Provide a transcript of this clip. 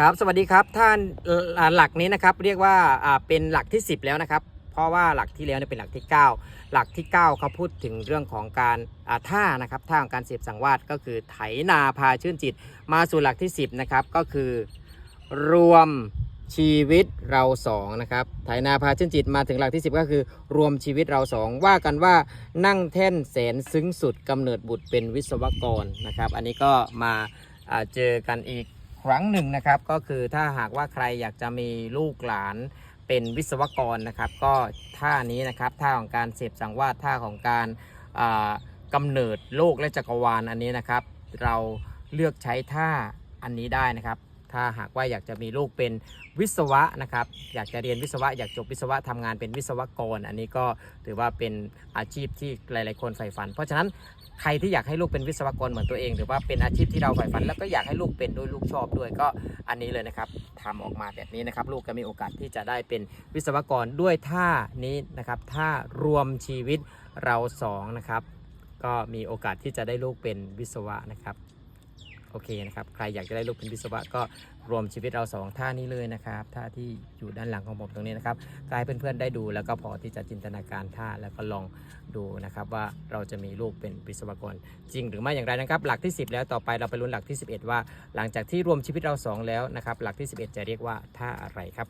ครับสวัสดีครับท่านหลักนี้นะครับเรียกว่าเป็นหลักที่ 10 แล้วนะครับ เพราะว่าหลักที่แล้วเนี่ยเป็นหลักที่ 9 หลักที่ 9เขาพูดถึงเรื่องของการท่านะครับท่าของการเสียบสังวาสก็คือไถนาพาชื่นจิต มาสู่หลักที่ 10นะครับก็คือ รวมชีวิตเราสองนะครับไถนาพาชื่นจิตมาถึงหลักที่ 10 ก็คือ รวมชีวิตเราสองว่ากันว่านั่งแท่นแสนซึ้งสุดกำเนิดบุตรเป็นวิศวกรนะครับ อันนี้ก็มาเจอกันอีก ครั้งหนึ่งนะครับ ก็คือถ้าหากว่าใครอยากจะมีลูกหลานเป็นวิศวกรนะครับ ก็ท่านี้นะครับท่าของการเสพสังวาสท่าของการกำเนิดโลกและจักรวาลอันนี้นะครับ เราเลือกใช้ท่าอันนี้ได้นะครับ ถ้าหากว่าอยากจะมีลูกเป็นวิศวะนะครับ อยากจะเรียนวิศวะ อยากจบวิศวะทำงานเป็นวิศวกร อันนี้ก็ถือว่าเป็นอาชีพที่หลาย ๆ คนใฝ่ฝัน เพราะฉะนั้นใครที่อยากให้ลูกเป็นวิศวกรเหมือนตัวเองหรือว่าเป็นอาชีพที่เราใฝ่ฝัน แล้วก็อยากให้ลูกเป็นด้วยลูกชอบด้วยก็อันนี้เลยนะครับทำออกมาแบบนี้นะครับ ลูกก็มีโอกาสที่จะได้เป็นวิศวกรด้วยท่านี้นะครับท่ารวมชีวิตเราสองนะครับ ก็มีโอกาสที่จะได้ลูกเป็นวิศวะนะครับ อเคนะครับใครอยากจะได้ลูกเป็นวิศวะก็รวมชีวิตเราสองท่านี้เลยนะครับท่าที่อยู่ด้านหลังของผมตรงนี้นะครับก็ให้เพื่อนๆได้ดู แล้วก็พอที่จะจินตนาการท่าแล้วก็ลองดูนะครับว่าเราจะมีลูกเป็นวิศวกรจริงหรือไม่อย่างไรนะครับ หลักที่ 10 แล้วต่อไปเราไปลุ้นหลักที่ 11 ว่า หลังจากที่รวมชีวิตเรา 2 แล้วนะครับหลักที่ 11 จะเรียกว่าท่าอะไรครับ